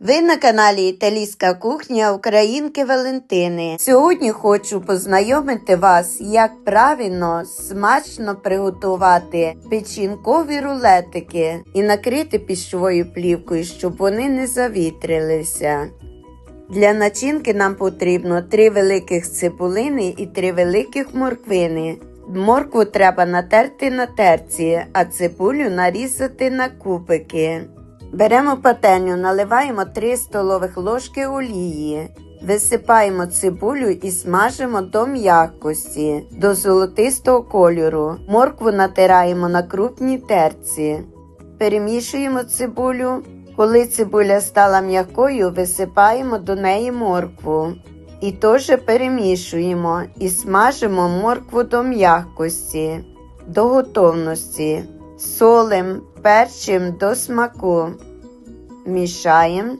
Ви на каналі Італійська кухня Українки Валентини. Сьогодні хочу познайомити вас, як правильно смачно приготувати печінкові рулетики і накрити піщовою плівкою, щоб вони не завітрилися. Для начинки нам потрібно 3 великих цибулини і 3 великих морквини. Моркву треба натерти на терці, а цибулю нарізати на кубики. Беремо пательню, наливаємо 3 столових ложки олії. Висипаємо цибулю і смажимо до м'якості, до золотистого кольору. Моркву натираємо на крупній терці. Перемішуємо цибулю. Коли цибуля стала м'якою, висипаємо до неї моркву. І теж перемішуємо і смажимо моркву до м'якості, до готовності. Солим, перчим до смаку. Мішаємо